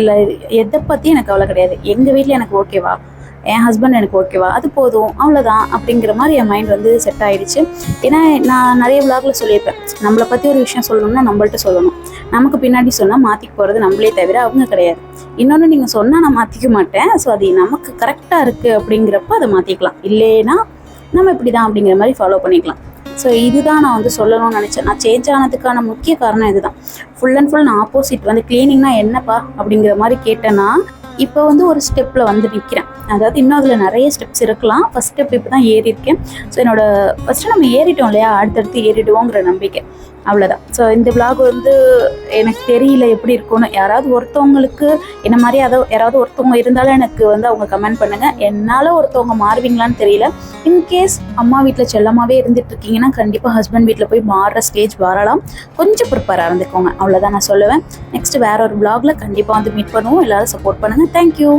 இல்லை எதை பற்றி எனக்கு அவ்வளோ கிடையாது. எங்கள் வீட்டில் எனக்கு ஓகேவா என் ஹஸ்பண்ட் எனக்கு ஓகேவா அது போதும் அவ்வளோதான் அப்படிங்கிற மாதிரி என் மைண்ட் வந்து செட் ஆயிடுச்சு. ஏன்னா நான் நிறைய விளாகில் சொல்லியிருப்பேன். நம்மளை பற்றி ஒரு விஷயம் சொல்லணும்னா நம்மள்ட்ட சொல்லணும். நமக்கு பின்னாடி சொன்னால் மாற்றிக்க போகிறது நம்மளே தவிர அவங்க கிடையாது. இன்னொன்று நீங்கள் சொன்னால் நான் மாற்றிக்க மாட்டேன். ஸோ அது நமக்கு கரெக்டாக இருக்குது அப்படிங்கிறப்ப அதை மாற்றிக்கலாம் இல்லைன்னா நம்ம இப்படி தான் அப்படிங்கிற மாதிரி ஃபாலோ பண்ணிக்கலாம். ஸோ இதுதான் நான் வந்து சொல்லணும்னு நினச்சேன். நான் சேஞ்ச் ஆனதுக்கான முக்கிய காரணம் இதுதான். ஃபுல் அண்ட் ஃபுல் நான் ஆப்போசிட் வந்து கிளீனிங்னா என்னப்பா? அப்படிங்கிற மாதிரி கேட்டேன்னா இப்போ வந்து ஒரு ஸ்டெப்பில் வந்து நிற்கிறேன் அதாவது இன்னும் அதில் நிறைய ஸ்டெப்ஸ் இருக்கலாம். ஃபஸ்ட் ஸ்டெப் இப்போ தான் ஏறியிருக்கேன். ஸோ என்னோட ஃபஸ்ட்டு நம்ம ஏறிட்டோம் இல்லையா? அடுத்தடுத்து ஏறிடுவோங்கிற நம்பிக்கை. அவ்வளோதான் ஸோ இந்த vlog வந்து எனக்கு தெரியல எப்படி இருக்கும்னு. யாராவது ஒருத்தவங்களுக்கு என்ன மாதிரி அதை யாராவது ஒருத்தவங்க இருந்தாலும் எனக்கு வந்து அவங்க கமெண்ட் பண்ணுங்கள் என்னால் ஒருத்தவங்க மாறுவீங்களான்னு தெரியல. இன்கேஸ் அம்மா வீட்டில் செல்லமாகவே இருந்துட்டு இருக்கீங்கன்னா கண்டிப்பாக ஹஸ்பண்ட் வீட்டில் போய் மாறுற ஸ்டேஜ் வரலாம். கொஞ்சம் ப்ரிப்பேராக இருந்துக்கோங்க. அவ்வளோதான் நான் சொல்லுவேன். நெக்ஸ்ட் வேற ஒரு vlogல கண்டிப்பாக வந்து மீட் பண்ணுவோம். எல்லாரும் சப்போர்ட் பண்ணுங்கள் தேங்க்யூ